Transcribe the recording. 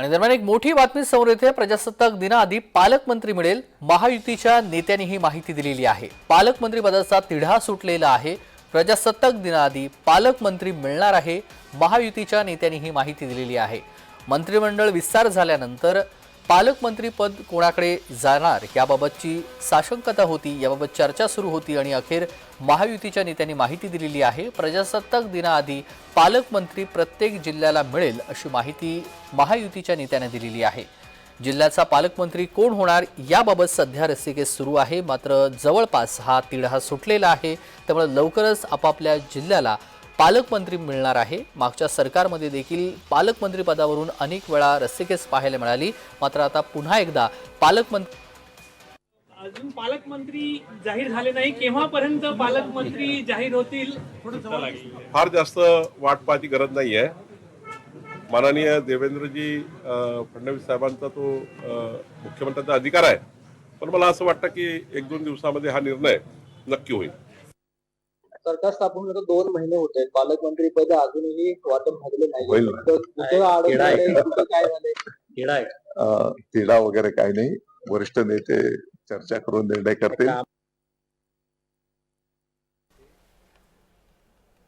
आणि दरम्यान एक मोठी बातमी समोर येते. प्रजासत्ताक दिनाआधी पालकमंत्री मिळेल. महायुतीच्या नेत्यांनी ही माहिती दिलेली आहे. पालकमंत्री पदाचा तिढा सुटलेला आहे. प्रजासत्ताक दिनाआधी पालकमंत्री मिळणार आहे. महायुतीच्या नेत्यांनी ही माहिती दिलेली आहे. मंत्रिमंडळ विस्तार झाल्यानंतर पालकमंत्रीपद कोणाकडे जाणार याबाबतची साशंकता होती याबाबत चर्चा सुरू होती आणि अखेर महायुतीच्या नेत्यांनी माहिती दिलेली आहे. प्रजासत्ताक दिनाआधी पालकमंत्री प्रत्येक जिल्ह्याला मिळेल अशी माहिती महायुतीच्या नेत्याने दिलेली आहे. जिल्ह्याचा पालकमंत्री कोण होणार याबाबत सध्या रस्सीकेस सुरू आहे. मात्र जवळपास हा तिढा सुटलेला आहे. त्यामुळे लवकरच आपापल्या जिल्ह्याला पालकमंत्री मिळणार आहे. मागच्या सरकारमध्ये देखील पालकमंत्री पदावरून अनेक वेळा रस्सीकेस पाहायला मिळाली. मात्र आता पुन्हा एकदा पालकमंत्री अजून पालकमंत्री जाहीर झाले नाही. केव्हापर्यंत पालकमंत्री जाहीर होतील? फार जास्त वाट पाहायची गरज नाही आहे माननीय देवेंद्रजी फडणवीस साहेबांचा तो मुख्यमंत्र्यांचा अधिकार आहे. पण मला असं वाटतं की एक दोन दिवसामध्ये हा निर्णय नक्की होईल. सरकार स्थापन आता दोन महिने होत आहेत. पालकमंत्री पद अजूनही वाटप झालेलं नाही. होईल ना. तर कुठं अडचण खेळ आहे. झाली, कुठं काय अं, तिढा वगैरे काही नाही. वरिष्ठ नेते चर्चा करून निर्णय करतील.